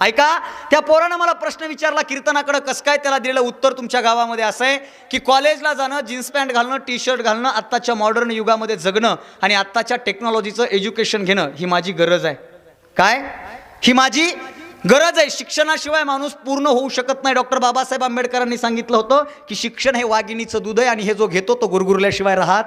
ऐका त्या पोरानं मला प्रश्न विचारला कीर्तनाकडं कसं काय त्याला दिलेलं उत्तर तुमच्या गावामध्ये असं आहे की कॉलेजला जाणं जीन्स पॅन्ट घालणं टी शर्ट घालणं आत्ताच्या मॉडर्न युगामध्ये जगणं आणि आत्ताच्या टेक्नॉलॉजीचं एज्युकेशन घेणं ही माझी गरज आहे. काय? ही माझी गरज आहे. शिक्षणाशिवाय माणूस पूर्ण होऊ शकत नाही. डॉक्टर बाबासाहेब आंबेडकरांनी सांगितलं होतं की शिक्षण हे वाघिणीचं दूध आहे आणि हे जो घेतो तो गुरगुरल्याशिवाय राहत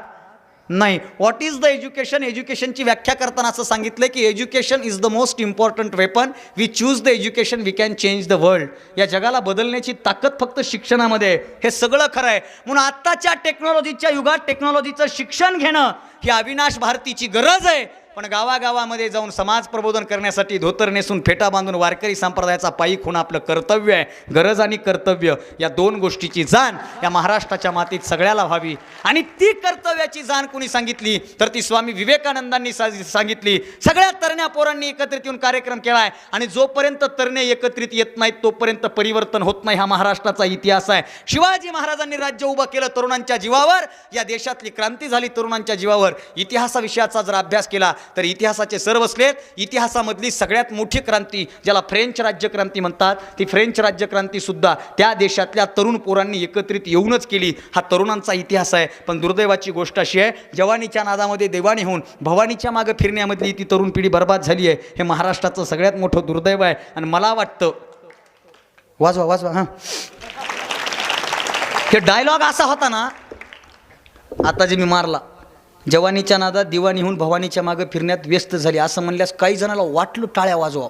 नाही. व्हॉट इज द एज्युकेशन एज्युकेशनची व्याख्या करताना असं सांगितलं की education is the most important weapon we choose the education we can change the world या जगाला बदलण्याची ताकद फक्त शिक्षणामध्ये आहे. हे सगळं खरं आहे. म्हणून आत्ताच्या टेक्नॉलॉजीच्या युगात टेक्नॉलॉजीचं शिक्षण घेणं ही अविनाश भारतीची गरज आहे. पण गावागावामध्ये जाऊन समाज प्रबोधन करण्यासाठी धोतर नेसून फेटा बांधून वारकरी संप्रदायाचा पायी होणं आपलं कर्तव्य आहे. गरज आणि कर्तव्य या दोन गोष्टीची जाण या महाराष्ट्राच्या मातीत सगळ्याला व्हावी. आणि ती कर्तव्याची जाण कुणी सांगितली? तर ती स्वामी विवेकानंदांनी सा सांगितली. सगळ्या तरण्या पोरांनी एकत्रित येऊन कार्यक्रम केला आहे. आणि जोपर्यंत तरणे एकत्रित येत नाहीत तोपर्यंत परिवर्तन होत नाही. हा महाराष्ट्राचा इतिहास आहे. शिवाजी महाराजांनी राज्य उभं केलं तरुणांच्या जीवावर. या देशातली क्रांती झाली तरुणांच्या जीवावर. इतिहासाविषयाचा जर अभ्यास केला तर इतिहासाचे सर बसलेत इतिहासामधली सगळ्यात मोठी क्रांती ज्याला फ्रेंच राज्यक्रांती म्हणतात ती फ्रेंच राज्यक्रांतीसुद्धा त्या देशातल्या तरुण पोरांनी एकत्रित येऊनच केली. हा तरुणांचा इतिहास आहे. पण दुर्दैवाची गोष्ट अशी आहे जवानीच्या नादामध्ये देवाणी होऊन भवानीच्या मागं फिरण्यामधली ती तरुण पिढी बर्बाद झाली आहे. हे महाराष्ट्राचं सगळ्यात मोठं दुर्दैव आहे. आणि मला वाटतं वाजवा वाजवा हां. हे डायलॉग असा होता ना आता जे मी मारला. जवानीच्या नादात दिवाणीहून भवानीच्या मागे फिरण्यात व्यस्त झाली. असं म्हणल्यास काही जणाला वाटलं टाळ्या वाजवा.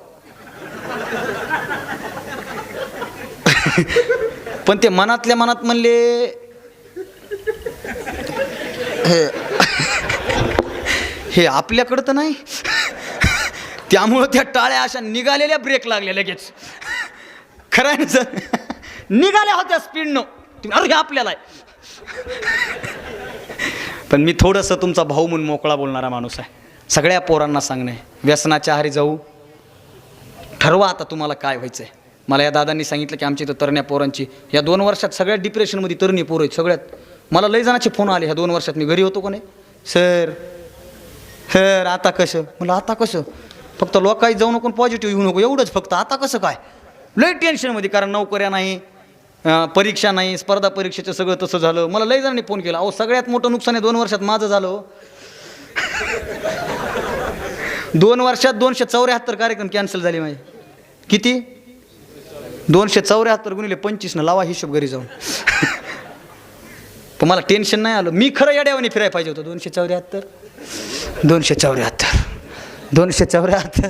पण ते मनातल्या मनात म्हणले हे- हे आपल्याकडं तर नाही. त्यामुळं त्या टाळ्या अशा निघालेल्या ब्रेक लागल्या लगेच. खरं आहे ना सर? निघाल्या होत्या स्पीडनं तुम्ही अरे आपल्याला पण मी थोडंसं तुमचा भाऊ म्हणून मोकळा बोलणारा माणूस आहे. सगळ्या पोरांना सांगणे व्यसनाच्या आहारी जाऊ. ठरवा आता तुम्हाला काय व्हायचं आहे मला या दादांनी सांगितलं की आमच्या इथं तरण्या पोरांची. या दोन वर्षात सगळ्यात डिप्रेशनमध्ये तरणी पोरं आहेत सगळ्यात. मला लई जणाचे फोन आले ह्या दोन वर्षात. मी घरी होतो कोणी सर सर आता कसं? म्हणलं आता कसं? फक्त लोकांनी जाऊ नको पॉझिटिव्ह येऊ नको. एवढंच फक्त. आता कसं काय? लई टेन्शनमध्ये कारण नोकऱ्या नाही परीक्षा नाही स्पर्धा परीक्षेचं सगळं तसं झालं. मला लई जणांनी फोन केला. अहो सगळ्यात मोठं नुकसान आहे दोन वर्षात माझं झालं. दोन वर्षात दोनशे चौऱ्याहत्तर कार्यक्रम कॅन्सल झाले माझे. किती? दोनशे चौऱ्याहत्तर गुणिले पंचवीसनं लावा हिशोब घरी जाऊन. पण मला टेन्शन नाही आलं. मी खरं येड्यावानी फिरायला पाहिजे होतं. दोनशे चौऱ्याहत्तर दोनशे चौऱ्याहत्तर दोनशे चौऱ्याहत्तर.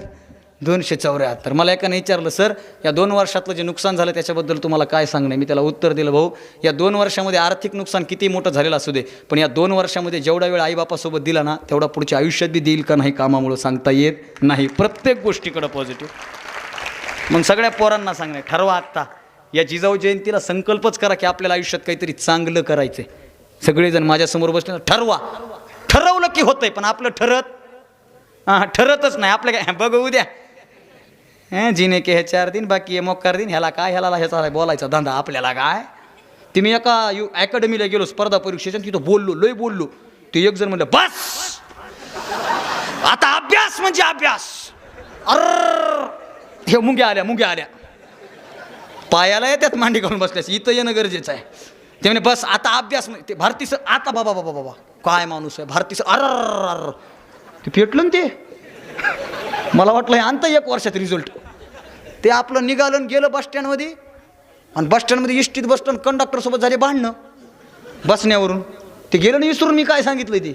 दोनशे चौऱ्याहत्तर. मला एकाने विचारलं सर या दोन वर्षातलं जे नुकसान झालं त्याच्याबद्दल तुम्हाला काय सांगणं? मी त्याला उत्तर दिलं भाऊ या दोन वर्षामध्ये आर्थिक नुकसान किती मोठं झालेलं असू दे पण या दोन वर्षामध्ये जेवढा वेळ आईबापासोबत दिला ना तेवढा पुढच्या आयुष्यात बी देईल का नाही कामामुळं सांगता येत नाही. प्रत्येक गोष्टीकडं पॉझिटिव्ह मग सगळ्या पोरांना सांगणे ठरवा आत्ता. या जिजाऊ जयंतीला संकल्पच करा की आपल्याला आयुष्यात काहीतरी चांगलं करायचं आहे सगळेजण माझ्यासमोर बसले ठरवा. ठरवलं की होतंय पण आपलं ठरत. हां ठरतच नाही. आपलं काय बघ उद्या. हं, जिने के हे चार दिन बाकी हे मोकार दिन ह्याला काय ह्याला ह्याचा बोलायचा धंदा आपल्याला काय? ते मी एका यू अकॅडमीला गेलो स्पर्धा परीक्षेच्या तिथं बोललो लय बोललो. ते एक जण म्हणलं बस! आता अभ्यास म्हणजे अभ्यास. अर हे मुंग्या आल्या मुंग्या आल्या. पायाला येतात मांडी घालून बसल्यास इथं येणं गरजेचं आहे. ते म्हणे बस आता अभ्यास म्हणजे ते भारती सर आता बाबा बाबा बाबा. काय माणूस आहे भारती सर अर अर ते पेटलं ना ते? मला वाटलं हे आणतं एक वर्षात रिझल्ट ते आपलं निघालं गेलं बस स्टँडमध्ये आणि बस स्टँडमध्ये इष्टीत बसतं कंडक्टरसोबत झाले भांडणं. बसण्यावरून. ते गेलं ना विसरून मी काय सांगितलं ते?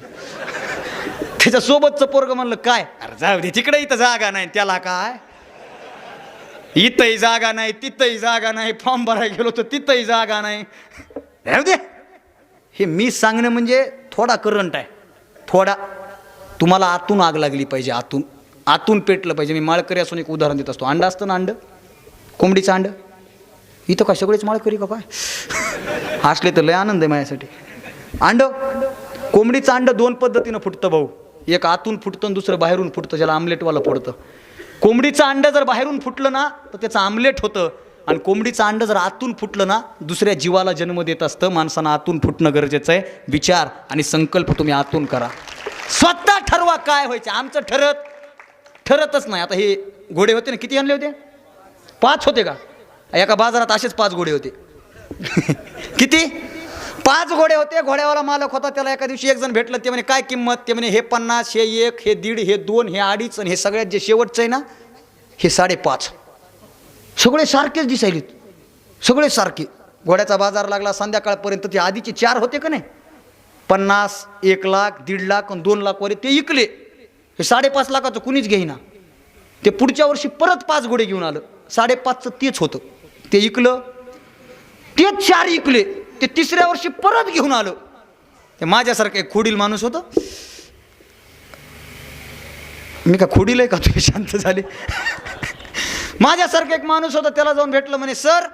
त्याच्यासोबतचं पोरग म्हणलं काय? अरे जाऊ दे तिकडे इथं जागा नाही त्याला काय? इथंही जागा नाही तिथंही जागा नाही फॉर्म भरायला गेलो तर तिथंही जागा नाही. राहू दे. हे मी सांगणं म्हणजे थोडा करंट आहे. थोडा. तुम्हाला आतून आग लागली पाहिजे आतून. आतून पेटलं पाहिजे. मी माळकरी असून एक उदाहरण देत असतो. अंडं असतं ना अंड? कोंबडीचं अंड? इथं का सगळेच माळकरी का काय? असले तर लय आनंद आहे माझ्यासाठी. अंड? कोंबडीचं अंड दोन पद्धतीनं फुटतं भाऊ. एक आतून फुटतं आणि दुसरं बाहेरून फुटतं ज्याला आमलेटवालं फोडतं. कोंबडीचं अंड जर बाहेरून फुटलं ना तर त्याचं आमलेट होतं. आणि कोंबडीचं अंड जर आतून फुटलं ना दुसऱ्या जीवाला जन्म देत असतं. माणसानं आतून फुटणं गरजेचं आहे. विचार आणि संकल्प तुम्ही आतून करा. स्वतः ठरवा काय व्हायचं. आमचं ठरत ठरतच नाही. आता हे घोडे होते ना किती आणले होते? पाच होते का? एका बाजारात असेच पाच घोडे होते. किती? पाच घोडे होते घोड्यावाला मालक होता त्याला एका दिवशी एक जण भेटलं ते म्हणे काय किंमत? ते म्हणे हे पन्नास हे एक हे दीड हे दोन हे अडीच आणि हे सगळ्यात जे शेवटचं आहे ना हे साडेपाच. सगळे सारखेच दिसायलेत. सगळे सारखे. घोड्याचा बाजार लागला संध्याकाळपर्यंत ते आधीचे चार होते का नाही? पन्नास एक लाख दीड लाख आणि दोन लाखवर ते इकले. हे साडेपाच लाखाचं कुणीच घेईना. ते पुढच्या वर्षी परत पाच घोडे घेऊन आलं. साडेपाचचं तेच होतं. ते इकलं तेच चार इकले ते तिसऱ्या वर्षी परत घेऊन आलं. ते माझ्यासारखं एक खोडील माणूस होतं. मी का खोडील आहे का? तुम्ही शांत झाले. माझ्यासारखं एक माणूस होता त्याला जाऊन भेटलं म्हणे सर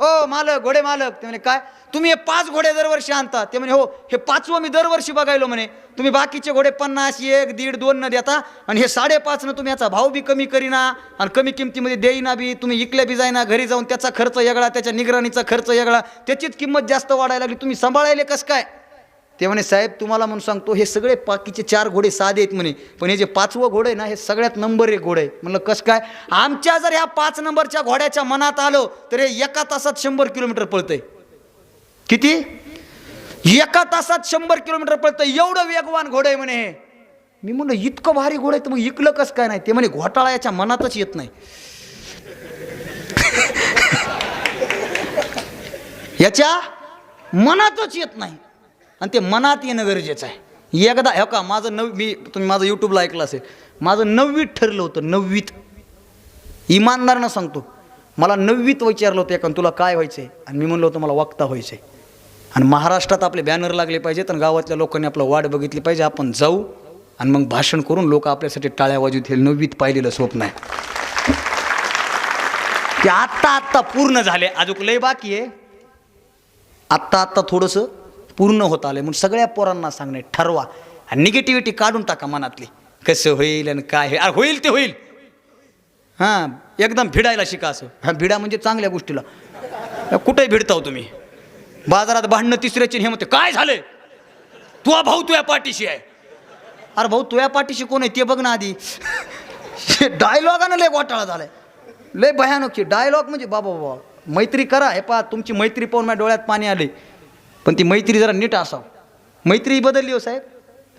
ओ मालक घोडे मालक. ते म्हणे काय? तुम्ही हे पाच घोडे दरवर्षी आणता. ते म्हणे हो हे पाचवं मी दरवर्षी बघायलो म्हणे. तुम्ही बाकीचे घोडे पन्नास एक दीड दोन न देता आणि हे साडेपाचनं तुम्ही याचा भाव बी कमी करीना आणि कमी किमतीमध्ये देईना बी. तुम्ही इकल्या बी जाईना घरी जाऊन त्याचा खर्च वेगळा त्याच्या निगराणीचा खर्च वेगळा. त्याचीच किंमत जास्त वाढायला लागली. तुम्ही सांभाळायले कसं काय? ते म्हणे साहेब तुम्हाला म्हणून सांगतो हे सगळे बाकीचे चार घोडे साधे आहेत म्हणे. पण हे जे पाचवं घोडं आहे ना हे सगळ्यात नंबर एक घोडं आहे. म्हणलं कसं काय? आमच्या जर ह्या पाच नंबरच्या घोड्याच्या मनात आलं तर हे एका तासात शंभर किलोमीटर पळतंय. किती? एका तासात शंभर किलोमीटर पळतं. एवढं वेगवान घोडं आहे म्हणे हे. मी म्हणलं इतकं भारी घोडं आहे तर मग इकलं कसं काय नाही? ते म्हणे घोटाळा याच्या मनातच येत नाही. याच्या मनातच येत नाही. आणि ते मनात येणं गरजेचं आहे. एकदा हो का माझं नव मी तुम्ही माझं यूट्यूबला ऐकलं असेल. माझं नववीत ठरलं होतं नववीत. इमानदारनं सांगतो. मला नववीत विचारलं होतं एका तुला काय व्हायचं आहे आणि मी म्हणलं होतं मला वक्ता व्हायचं आहे आणि महाराष्ट्रात आपले बॅनर लागले पाहिजेत आणि गावातल्या लोकांनी आपलं वाट बघितली पाहिजे. आपण जाऊ आणि मग भाषण करून लोक आपल्यासाठी टाळ्या वाजवत हे नववीत पाहिलेलं स्वप्न आहे. ते आत्ता आत्ता पूर्ण झाले. अजून लय बाकी आहे. आत्ता आत्ता थोडंसं पूर्ण होत आलं म्हणून सगळ्या पोरांना सांगणे ठरवा. आणि निगेटिव्हिटी काढून टाका मनातली. कसं होईल आणि काय होईल अरे होईल ते होईल. हां एकदम भिडायला शिका असं. हां भिडा म्हणजे चांगल्या गोष्टीला. कुठे भिडताव तुम्ही? बाजारात भांडणं तिसऱ्याची हे म्हणते काय झालं तुझा भाऊ तुझ्या पाठीशी आहे. अरे भाऊ तुझ्या पाठीशी कोण आहे? ते बघ ना आधी. डायलॉगानं लय घोटाळा झालाय. लय भयानक डायलॉग म्हणजे बाबा बाबा मैत्री करा. हे पा तुमची मैत्री पाहून माझ्या डोळ्यात पाणी आले पण ती मैत्री जरा नीट असावं. मैत्री बदलली हो साहेब.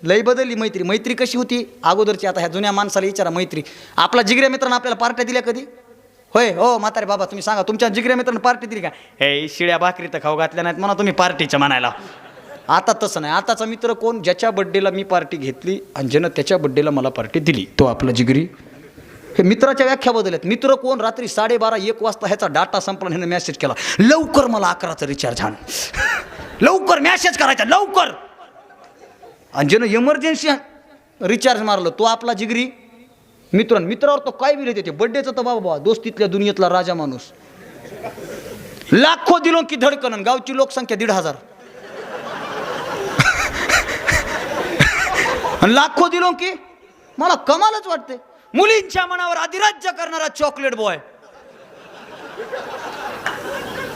लय बदलली मैत्री. मैत्री कशी होती? अगोदरची आता ह्या जुन्या माणसाला विचारा मैत्री. आपला जिगऱ्या मित्रांना आपल्याला पार्ट्या दिल्या कधी? होय हो म्हातारे बाबा तुम्ही सांगा तुमच्या जिगऱ्या मित्रांनी पार्टी दिली का? हे शिळ्या भाकरी तर खाऊ घातल्या नाहीत म्हणा तुम्ही पार्टीच्या म्हणायला. आता तसं नाही. आताचा मित्र कोण? ज्याच्या बड्डेला मी पार्टी घेतली आणि ज्यानं त्याच्या बड्डेला मला पार्टी दिली. तो आपला जिगरी. हे मित्राच्या व्याख्या बदलत. मित्र कोण? रात्री साडेबारा एक वाजता ह्याचा डाटा संपला ह्यानं मेसेज केला. लवकर मला अकराचं रिचार्ज आण. लवकर मॅसेज करायचा लवकर. आणि ज्यानं इमर्जन्सी रिचार्ज मारलं तो आपला जिगरी. मित्र मित्रावर तो काय बिल येते बड्डेचं तर बाबा बाबा दोस्तीतल्या दुनियेतला राजा माणूस. लाखो दिलो की धडकन गावची लोकसंख्या दीड हजार. लाखो दिलो की मला कमालच वाटते. मुलींच्या मनावर अधिराज्य करणारा चॉकलेट बॉय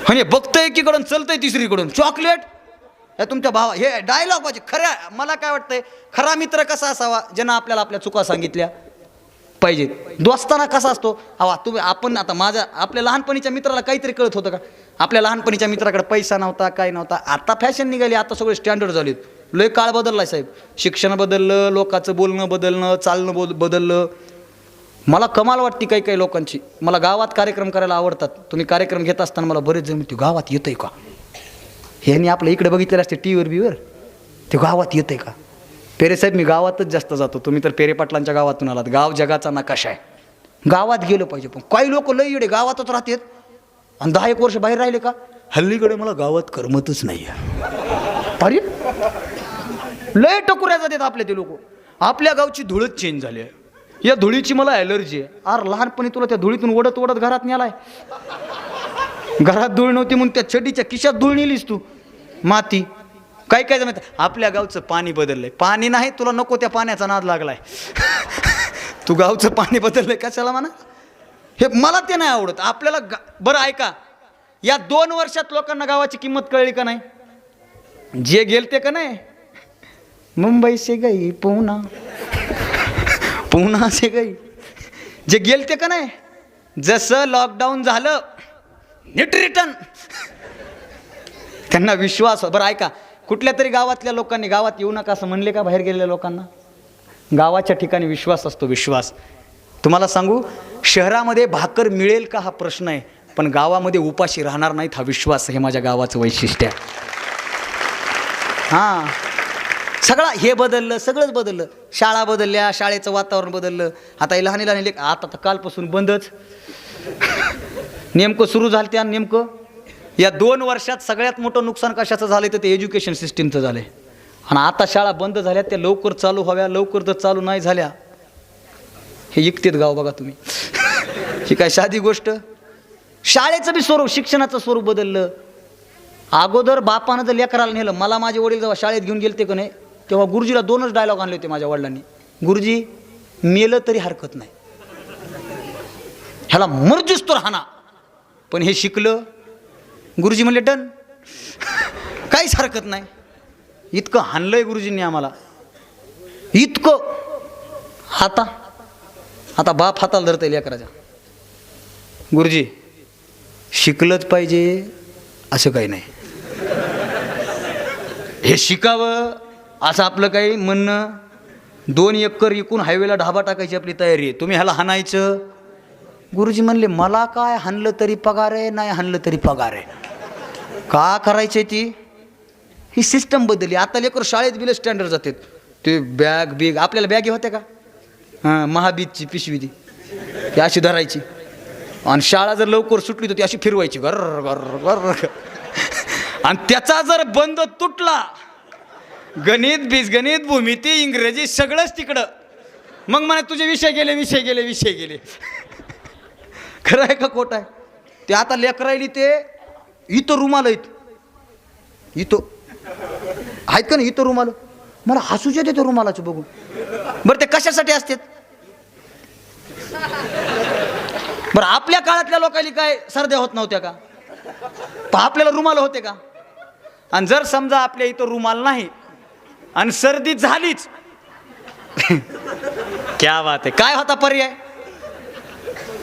म्हणजे बघतंय एकीकडून चलतंय तिसरीकडून. चॉकलेट हे तुमच्या भावा हे डायलॉग पाहिजे खऱ्या मला काय वाटतंय खरा मित्र कसा असावा ज्यांना आपल्याला आपल्या चुका सांगितल्या? पाहिजेत दोस्ताना कसा असतो? अवा तुम्ही आपण आता माझ्या आपल्या लहानपणीच्या मित्राला काहीतरी कळत होतं का? आपल्या लहानपणीच्या मित्राकडे पैसा नव्हता काय नव्हता. आता फॅशन निघाली आता सगळे स्टँडर्ड झालेत. लय काळ बदलला साहेब. शिक्षण बदललं लोकांचं बोलणं बदलणं चालणं बोल बदललं. मला कमाल वाटते काही काही लोकांची. मला गावात कार्यक्रम करायला आवडतात. तुम्ही कार्यक्रम घेत असताना मला बरेच जण म्हणते गावात येतंय का? ह्यांनी आपलं इकडे बघितलेलं असते टी व्हीवर बीवर ते गावात येतंय का? पेरे साहेब मी गावातच जास्त जातो. तुम्ही तर पेरे पाटलांच्या गावातून आलात. गाव जगाचा नकाशा आहे. गावात गेलं पाहिजे पण. काही लोक लय इडे गावातच राहतात. आणि दहा एक वर्ष बाहेर राहिले का? हल्लीकडे मला गावात करमतच नाही अरे? लय टकुऱ्या जातात आपले ते लोक. आपल्या गावची धुळच चेंज झाली आहे. या धुळीची मला ॲलर्जी आहे. अरे लहानपणी तुला त्या धुळीतून ओढत ओढत घरात नेलाय. घरात धूळ नव्हती म्हणून त्या चडीच्या खिशात धूळ नेलीस तू. माती. काय काय जमत? आपल्या गावचं पाणी बदललंय. पाणी नाही तुला नको त्या पाण्याचा नाद लागलाय. तू गावचं पाणी बदललंय कशाला म्हणा? हे मला ते नाही आवडत. आपल्याला गा बरं ऐका. या दोन वर्षात लोकांना गावाची किंमत कळली का नाही? जे गेलते का नाही? मुंबई से गई पुणा. पुणा से गई. जे गेलते का नाही? जसं लॉकडाऊन झालं नीट रिटर्न त्यांना विश्वास बरं ऐका. कुठल्या तरी गावातल्या लोकांनी गावात येऊ नका असं म्हणले का बाहेर गेलेल्या लोकांना? गावाच्या ठिकाणी विश्वास असतो विश्वास. तुम्हाला सांगू शहरामध्ये भाकर मिळेल का हा प्रश्न आहे पण गावामध्ये उपाशी राहणार नाहीत हा विश्वास हे माझ्या गावाचं वैशिष्ट्य आहे. हां. सगळा हे बदललं सगळंच बदललं. शाळा बदलल्या शाळेचं वातावरण बदललं. आता हे लहान लहान आता तर कालपासून बंदच. नेमकं सुरू झालं त्या नेमकं? या दोन वर्षात सगळ्यात मोठं नुकसान कशाचं झालं तर ते एज्युकेशन सिस्टीमचं झालं आणि आता शाळा बंद झाल्या त्या लवकर चालू व्हाव्या लवकर जर चालू नाही झाल्या. हे इकतेत गाव बघा तुम्ही. ही काय साधी गोष्ट? शाळेचं बी स्वरूप शिक्षणाचं स्वरूप बदललं. अगोदर बापानं जर लेकराला नेलं मला माझे वडील जेव्हा शाळेत घेऊन गेलते का नाही तेव्हा गुरुजीला दोनच डायलॉग आणले होते माझ्या वडिलांनी. गुरुजी मेलं तरी हरकत नाही. ह्याला मर्जूस तर हाना पण हे शिकलं गुरुजी म्हणले डन. काहीच हरकत नाही. इतकं हाणलंय गुरुजींनी आम्हाला. इतकं. आता आता बाप हाताला धरता येईल अकराच्या गुरुजी शिकलंच पाहिजे असं काही नाही. हे शिकावं असं आपलं काही म्हणणं. दोन एकर इकून हायवेला ढाबा टाकायची आपली तयारी आहे. तुम्ही ह्याला हाणायचं गुरुजी म्हणले मला काय हाणलं तरी पगार आहे नाही हाणलं तरी पगार आहे. का करायची ती? ही सिस्टम बदलली. आता लेकर शाळेत बिल स्टँडर्ड जातात. ते बॅग बिग आपल्याला बॅगी होत्या का? हां महाबीजची पिशवी ती ती अशी धरायची. आणि शाळा जर लवकर सुटली तर ती अशी फिरवायची. गर गर गर आणि त्याचा जर बंद तुटला गणित बीजगणित भूमिती इंग्रजी सगळंच तिकडं. मग म्हणा तुझे विषय गेले विषय गेले विषय गेले. खरं आहे का खोट आहे? ते आता लेकरायली ते इथं रुमाल आहेत इथं. आहेत का ना इथं रुमाल मला हसूच येते ते रुमालाचं बघून. बरं ते कशासाठी असतात? बरं आपल्या काळातल्या लोकांनी काय सर्द्या होत नव्हत्या का? आपल्याला रुमाल होते का? आणि जर समजा आपल्या इथं रुमाल नाही आणि सर्दी झालीच. क्या बात आहे. काय होता पर्याय?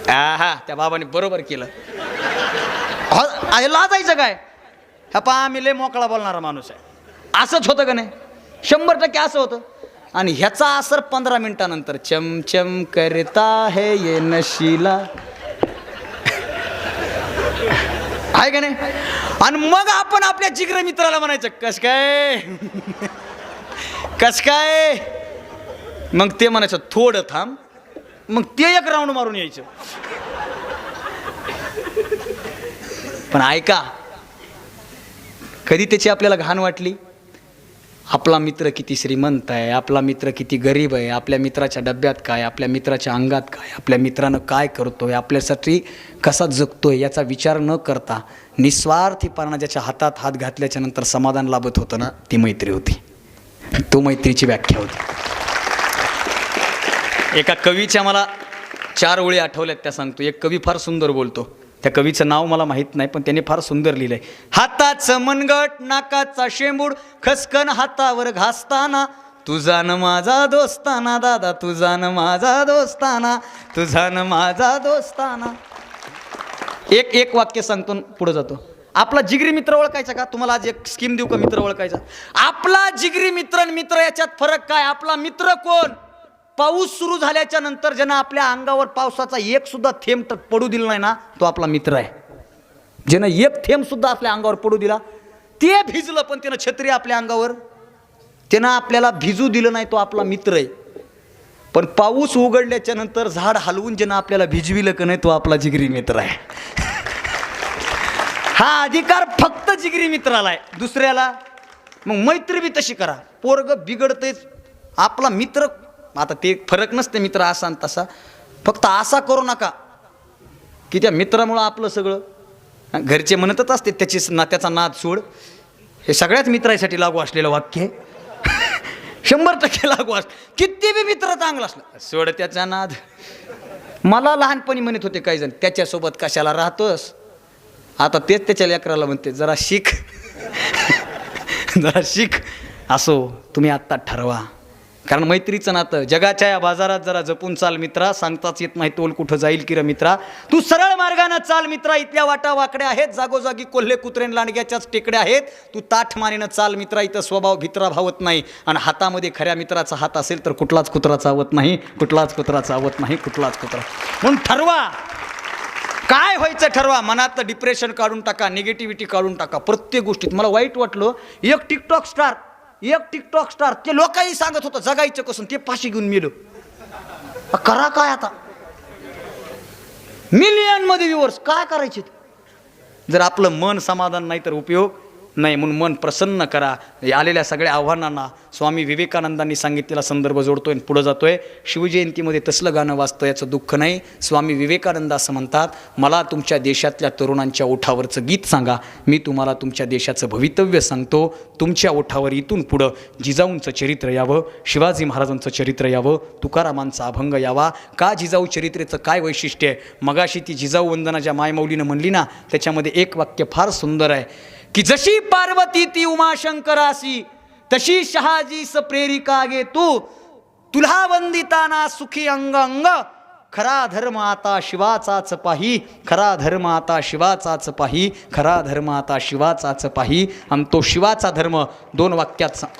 हा त्या बाबाने बरोबर केलं. ह- आहे लाजायचं काय? ह्या पा आम्ही लय मोकळा बोलणारा माणूस आहे. असंच होतं का नाही? शंभर टक्के असं होतं. आणि ह्याचा असर पंधरा मिनिटानंतर चमचम करता है ये नशिला. आहे का नाही? आणि मग आपण आपल्या जिगर मित्राला म्हणायचं कस काय? कस काय? मग ते म्हणायचं थोडं थांब. मग ते एक राऊंड मारून यायचं. पण ऐका कधी त्याची आपल्याला घाण वाटली? आपला मित्र किती श्रीमंत आहे आपला मित्र किती गरीब आहे आपल्या मित्राच्या डब्यात काय आपल्या मित्राच्या अंगात काय आपल्या मित्रानं काय करतोय आपल्यासाठी कसा जगतोय याचा विचार न करता निस्वार्थीपणा ज्याच्या हातात हात घातल्याच्या नंतर समाधान लाभत होतं ना ती मैत्री होती. तो मैत्रीची व्याख्या होती. एका कवीच्या मला चार ओळी आठवल्यात त्या सांगतो. एक कवी फार सुंदर बोलतो. त्या कवीचं नाव मला माहीत नाही पण त्याने फार सुंदर लिहिलंय. हाताचं मनगट नाकाचा शेंबूड खसकन हातावर घासताना तुझा न माझा दोस्ताना दादा तुझा न माझा दोस्ताना तुझा न माझा दोस्ताना. एक एक वाक्य सांगतो पुढे जातो. आपला जिगरी मित्र ओळखायचा का? तुम्हाला आज एक स्कीम देऊ का मित्र ओळखायचा? आपला जिगरी मित्र आणि मित्र याच्यात फरक काय? आपला मित्र कोण? पाऊस सुरू झाल्याच्यानंतर ज्यानं आपल्या अंगावर पावसाचा एक सुद्धा थेंब पडू दिला नाही ना तो आपला मित्र आहे. ज्यानं एक थेंब सुद्धा आपल्या अंगावर पडू दिला ते भिजलं पण त्यानं छत्री आपल्या अंगावर. त्यानं आपल्याला भिजू दिलं नाही तो आपला मित्र आहे. पण पाऊस उघडल्याच्या नंतर झाड हलवून ज्यानं आपल्याला भिजविलं का नाही तो आपला जिगरी मित्र आहे. हा अधिकार फक्त जिगरी मित्राला आहे. दुसऱ्याला मग मैत्री बी तशी करा. पोरग बिघडतेच आपला मित्र आता ते फरक नसते मित्र असा आणि तसा. फक्त असा करू नका. की त्या मित्रामुळं आपलं सगळं. घरचे म्हणतच असते त्याची नात्याचा नाद सोड. हे सगळ्याच मित्रासाठी लागू असलेलं वाक्य आहे. शंभर टक्के लागू अस किती बी मित्र चांगला असला. सोड त्याचा नाद. मला लहानपणी म्हणत होते काही जण त्याच्यासोबत कशाला राहतोस? आता तेच त्याच्या लेकराला म्हणते जरा शिक. जरा शिक. असो तुम्ही आत्ता ठरवा. कारण मैत्रीचं नातं. जगाच्या या बाजारात जरा जपून चाल मित्रा. सांगताच येत नाही तोल कुठं जाईल की र मित्रा. तू सरळ मार्गानं चाल मित्रा. इथल्या वाटा वाकड्या आहेत. जागोजागी कोल्हे कुत्रेन लांडग्याच्याच टेकड्या आहेत. तू ताठ मानेनं चाल मित्रा. इथं स्वभाव भित्रा भावत नाही. आणि हातामध्ये खऱ्या मित्राचा हात असेल तर कुठलाच कुत्रा चावत नाही. कुठलाच कुत्रा चावत नाही. कुठलाच कुत्रा. म्हणून ठरवा. काय व्हायचं ठरवा? मनात डिप्रेशन काढून टाका. निगेटिव्हिटी काढून टाका. प्रत्येक गोष्टीत. मला वाईट वाटलं. एक टिकटॉक स्टार एक टिकटॉक स्टार ते लोकांनी सांगत होतं जगायचं कसून ते फाशी घेऊन मेलं. करा काय आता? मिलियनमध्ये व्ह्युअर्स काय करायचे जर आपलं मन समाधान नाही तर उपयोग नाही म्हणून मन प्रसन्न करा. या आलेल्या सगळ्या आव्हानांना स्वामी विवेकानंदांनी सांगितलेला संदर्भ जोडतोय आणि पुढं जातोय. शिवजयंतीमध्ये तसलं गाणं वाचतं याचं दुःख नाही. स्वामी विवेकानंद असं म्हणतात मला तुमच्या देशातल्या तरुणांच्या ओठावरचं गीत सांगा. मी तुम्हाला तुमच्या देशाचं भवितव्य सांगतो. तुमच्या ओठावर इथून पुढं जिजाऊंचं चरित्र यावं शिवाजी महाराजांचं चरित्र यावं तुकारामांचा अभंग यावा. का जिजाऊ चरित्रेचं काय वैशिष्ट्य आहे? मगाशी ती जिजाऊ वंदना ज्या मायमौलीनं म्हणली ना त्याच्यामध्ये एक वाक्य फार सुंदर आहे. की जशी पार्वती ती उमाशंकरासी तशी शहाजीस प्रेरिका गे तू. तुला वंदिताना सुखी अंग अंग. खरा धर्म आता शिवाचाच पाही खरा धर्म आता शिवाचाच पाही खरा धर्म आता शिवाचाच पाही. आणि तो शिवाचा धर्म दोन वाक्यात सांग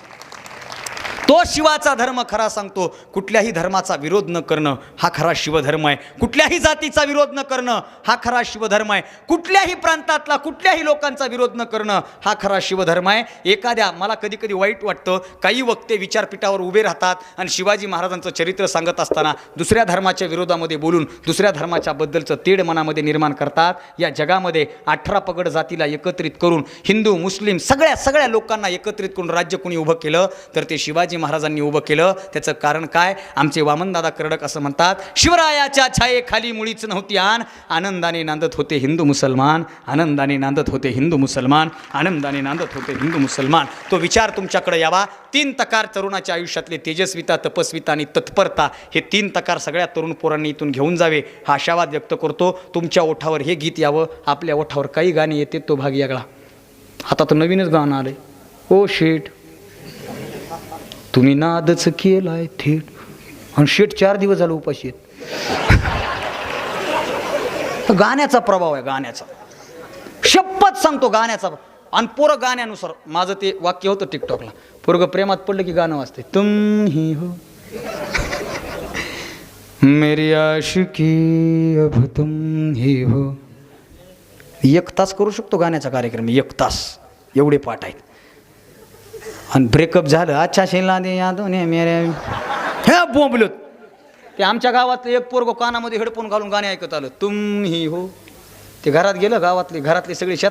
तो शिवाचा धर्म खरा सांगतो. कुठल्याही धर्माचा विरोध न करणं हा खरा शिवधर्म आहे. कुठल्याही जातीचा विरोध न करणं हा खरा शिवधर्म आहे. कुठल्याही प्रांतातला कुठल्याही लोकांचा विरोध न करणं हा खरा शिवधर्म आहे. एखाद्या मला कधी कधी वाईट वाटतं काही वक्ते विचारपीठावर उभे राहतात आणि शिवाजी महाराजांचं चरित्र सांगत असताना दुसऱ्या धर्माच्या विरोधामध्ये बोलून दुसऱ्या धर्माच्या बद्दलचं तेढ मनामध्ये निर्माण करतात. या जगामध्ये अठरा पगड जातीला एकत्रित करून हिंदू मुस्लिम सगळ्या सगळ्या लोकांना एकत्रित करून राज्य कोणी उभं केलं तर ते शिवाजी महाराजांनी उभं केलं. त्याचं कारण काय? आमचे वामनदादा कर्डक असं म्हणतात शिवरायाच्या छायेखाली मुळीच नव्हती आण आनंदाने नांदत होते हिंदू मुसलमान. आनंदाने नांदत होते हिंदू मुसलमान. आनंदाने नांदत होते हिंदू मुसलमान. तो विचार तुमच्याकडे यावा. तीन तकार तरुणाच्या आयुष्यातले तेजस्विता तपस्विता आणि तत्परता हे तीन तकार सगळ्या तरुण पोरांनी इथून घेऊन जावे. हा आशावाद व्यक्त करतो. तुमच्या ओठावर हे गीत यावं. आपल्या ओठावर काही गाणी येते तो भाग यागळा. आता तर नवीनच गाणं आलंय. ओ शेठ तुम्ही नादच केलाय थेट. आणि शेट चार दिवस झालं उपाशी आहेत. गाण्याचा प्रभाव आहे गाण्याचा. शपथ सांगतो गाण्याचा. आणि पोरं गाण्यानुसार माझं ते वाक्य होतं टिकटॉकला. पोरग प्रेमात पडलं की गाणं वाजते तुम ही हो. मेरी आशिकी अब तुम ही हो. एक तास करू शकतो गाण्याचा कार्यक्रम? एक तास. एवढे पाठ आहेत. आणि ब्रेकअप झालं. अच्छा शेला दे या दोन मेरे हे बोंबलत. ते आमच्या गावातलं एक पोरगो कानामध्ये हेडफोन घालून गाणे ऐकत आलं. तुम ही. हो ते घरात गेलं गावातले घरातले सगळे शेतात